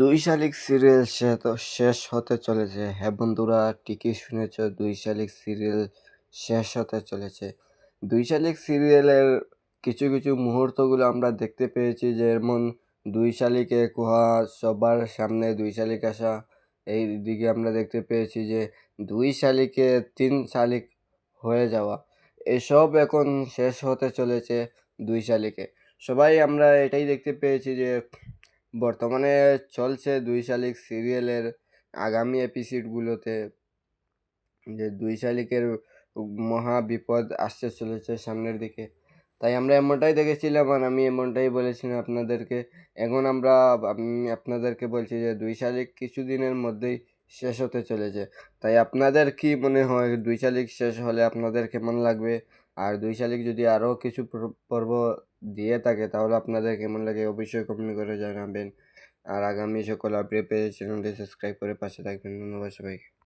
দুই শালিক সিরিয়াল শেষ হতে চলেছে। হ্যাঁ বন্ধুরা, ঠিকই শুনেছ, দুই শালিক সিরিয়াল শেষ হতে চলেছে। দুই শালিক সিরিয়ালের কিছু কিছু মুহূর্তগুলো আমরা দেখতে পেয়েছি, যেমন দুই শালিকে কুহা সবার সামনে দুই শালিক আসা। এই দিকে আমরা দেখতে পেয়েছি যে দুই শালিকে তিন শালিক হয়ে যাওয়া। এসব এখন শেষ হতে চলেছে দুই শালিকে। সবাই আমরা এটাই দেখতে পেয়েছি যে বর্তমানে চলছে দুই শালিক সিরিয়ালের আগামী এপিসোডগুলোতে যে দুই শালিকের মহা বিপদ আসছে চলেছে সামনের দিকে। তাই আমরা এমনটাই দেখেছিলাম আর আমি এমনটাই বলেছিলাম আপনাদেরকে। এখন আমরা, আমি আপনাদেরকে বলছি যে দুই শালিক কিছুদিনের মধ্যেই শেষ হতে চলেছে। তাই আপনাদের কি মনে হয়, দুই শালিক শেষ হলে আপনাদের কেমন লাগবে? আর দুই শালিক যদি আরও কিছু পর- পর্ব দিয়ে থাকে, তাহলে আপনাদের কেমন লাগে অবশ্যই কমেন্ট করে জানাবেন। আর আগামী সকল আপডেট পেয়ে চ্যানেলটি সাবস্ক্রাইব করে পাশে থাকবেন। ধন্যবাদ সবাইকে।